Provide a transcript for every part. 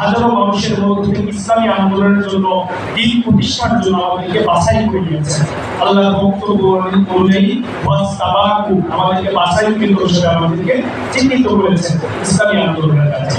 হাজারো মানুষের মধ্যে ইসলামী আন্দোলনের জন্য দিন প্রতিষ্ঠার জন্য আমাদেরকে বাছাই করে নিয়েছে। আল্লাহ বক্তব্য অনুযায়ী আমাদেরকে বাছাই কেন্দ্র হিসেবে আমাদেরকে চিহ্নিত করেছেন ইসলামী আন্দোলনের কাছে।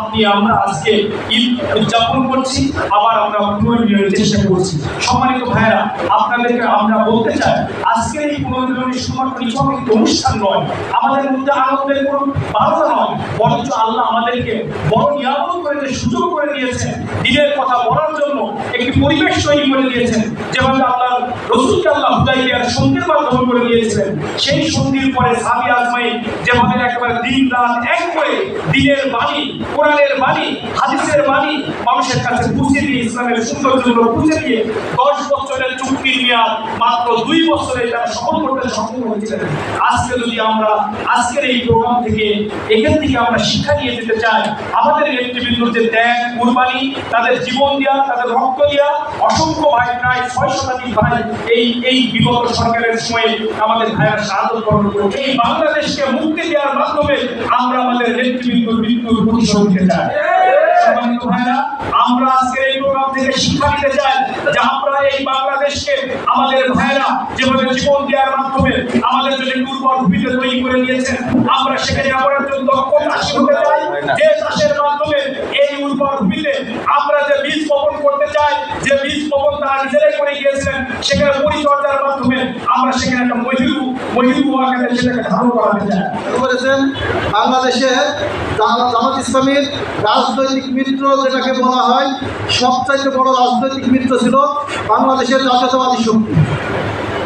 আমরা আজকে ঈদ উদযাপন করছি, আবার আমরা পুনর্মিলনের চেষ্টা করছি। সম্মানিত ভাইরা আপনাদেরকে আমরা বলতে চাই এই পুনর্মিলনের শুধুমাত্র নিছক অনুষ্ঠান নয়, আমাদের মধ্যে আনন্দের কোনো বারোটা নয়, বরঞ্চ আল্লাহ আমাদেরকে বড় নিয়ামত করে সুযোগ করে দিয়েছেন দিনের কথা বলার জন্য একটি পরিবেশ তৈরি করে দিয়েছেন, যেভাবে রসুলকে আল্লাহ হুদাইবিয়ার সন্ধির মাধ্যমে করে দিয়েছিলেন সেই সন্ধির পরে সাবি আজমাই যেভাবে একেবারে দিন রাত এক করে দিনের বাণী, কোরআনের বাণী, হাদিসের বাণী মানুষের কাছে দিয়ে ইসলামের সৌন্দর্যগুলো দিয়ে দশ বছরের মেয়াদ মাত্র দুই বছরে সফল করতে সক্ষম হয়েছিলেন। আজকে যদি আমরা আজকের এই প্রোগ্রাম থেকে এখান থেকে আমরা শিক্ষা নিয়ে যেতে চাই, আমাদের যে ত্যাগ, কুরবানি, তাদের জীবন দেওয়া তাদের রক্ত দেওয়া অসংখ্য ভাই প্রায় ছয় শতাধিক ভাই এই এই বিগত সরকারের সময়ে আমাদের সাহায্য এই বাংলাদেশকে মুক্তি দেওয়ার মাধ্যমে আমরা আমাদের নেতৃবৃন্দ মৃত্যুর চাই। আমরা এই প্রোগ্রাম থেকে শিক্ষা চাই, যে আমরা এই বাংলাদেশকে আমাদের ভাইরা যেভাবে জীবন দেওয়ার মাধ্যমে আমাদের দুর্বল ভূমিতে তৈরি করে দিয়েছেন, আমরা সেখানে দক্ষ চাষি হতে চাই, যে চাষের মাধ্যমে এই উর্বর ভূমিতে আমরা যে বীজ বপন করতে চাই যে বীজ বপন তারা নিজেরাই করে গিয়েছেন সেখানে পরিচর্যার মাধ্যমে আমরা সেখানে একটা মহিলু মহিল আকারে সেটাকে ধারণ করা চাই বাংলাদেশে বাংলাদেশের জামা- জামাত ইসলামীর রাজনৈতিক মিত্র যেটাকে বলা হয়, সবচাইতে বড় রাজনৈতিক মিত্র ছিল বাংলাদেশের জাতীয়তাবাদী শক্তি।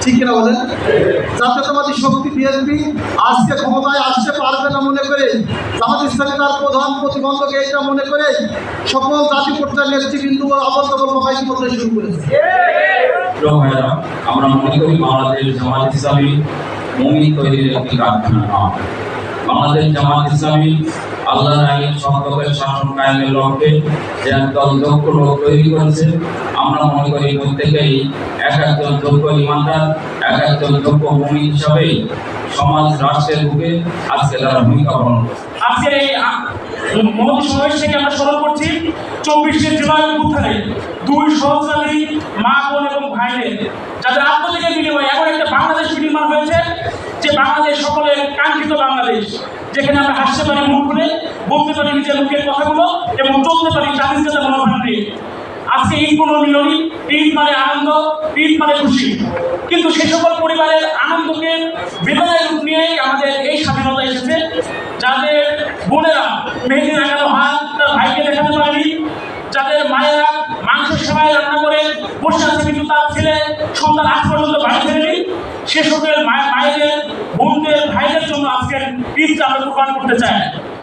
ঠিক কিনা বলেন? জাতীয়তাবাদী শক্তি বিএনপি আজকে ক্ষমতায় আসতে পারবে না মনে করে, জামাত ইসলামী তার প্রধান প্রতিবন্ধক এইটা মনে করে সকল জাতি পর্যায়ের নেতৃবৃন্দু আবদ্ধ কর্মকাজ করতে শুরু করেছে। আমরা মনে করি বাংলাদেশ জামাত ইসলামী মৌলিক তৈরির একটি কারখানা। বাংলাদেশ জামাত ইসলামী আল্লাহর আইন সম্পর্কের শাসন কায়েমের লক্ষ্যে যে একদল যোগ্য লোক তৈরি করেছে। আমরা মনে করি প্রত্যেকেই এক একজন যোগ্য ইমানদার, এক একজন যোগ্য ভূমি হিসাবেই সমাজ, রাষ্ট্রের বুকে আজকে তারা ভূমিকা পালন করছে। আজকের আ- থেকে আমরা স্মরণ করছি, চব্বিশে জুলাই উত্থানে দুই সহস্রাধিক মা, বোন এবং ভাইদের, যাদের আত্মত্যাগের বিনিময়ে এমন একটা বাংলাদেশ নির্মাণ হয়েছে যে বাংলাদেশ সকলের কাঙ্ক্ষিত বাংলাদেশ, যেখানে আমরা হাসতে পারি মুখ খুলে, বলতে পারি নিজের মুখের কথাগুলো এবং চলতে পারি জাতির সাথে মনোভাব নিয়ে আজকে ঈদ পুনর্মিলনী, ঈদ মানে আনন্দ, ঈদ মানে খুশি। কিন্তু সে সকল পরিবারের আনন্দকে বেদনায় রূপ নিয়েই আমাদের এই স্বাধীনতা এসেছে যাদের বোনেরা, মেহেদি লাগানো হাত, তার ভাইকে দেখাতে পারেনি। যাদের মায়েরা মাংস সেবায় রান্না করে, বসে আছে কিন্তু তার ছেলে, সন্তান আজ পর্যন্ত বাড়ি ফেরেনি। সে সকল মায়েদের, বোনদের, ভাইদের জন্য আজকের ঈদটা আমরা কোরবান করতে চাই।